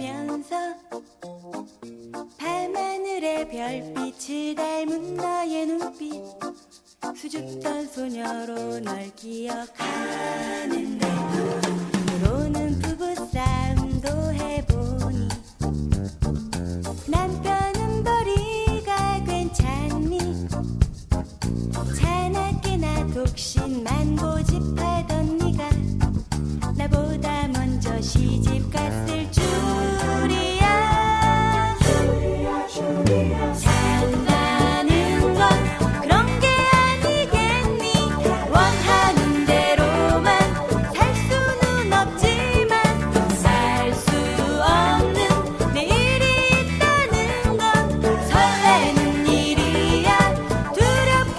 걸으면서 밤하늘의 별빛을 닮은 너의 눈빛 수줍던 소녀로 널 기억하는데 눈으로는 부부싸움도 해보니 남편은 머리가 괜찮니 자나깨나 독신만 고집할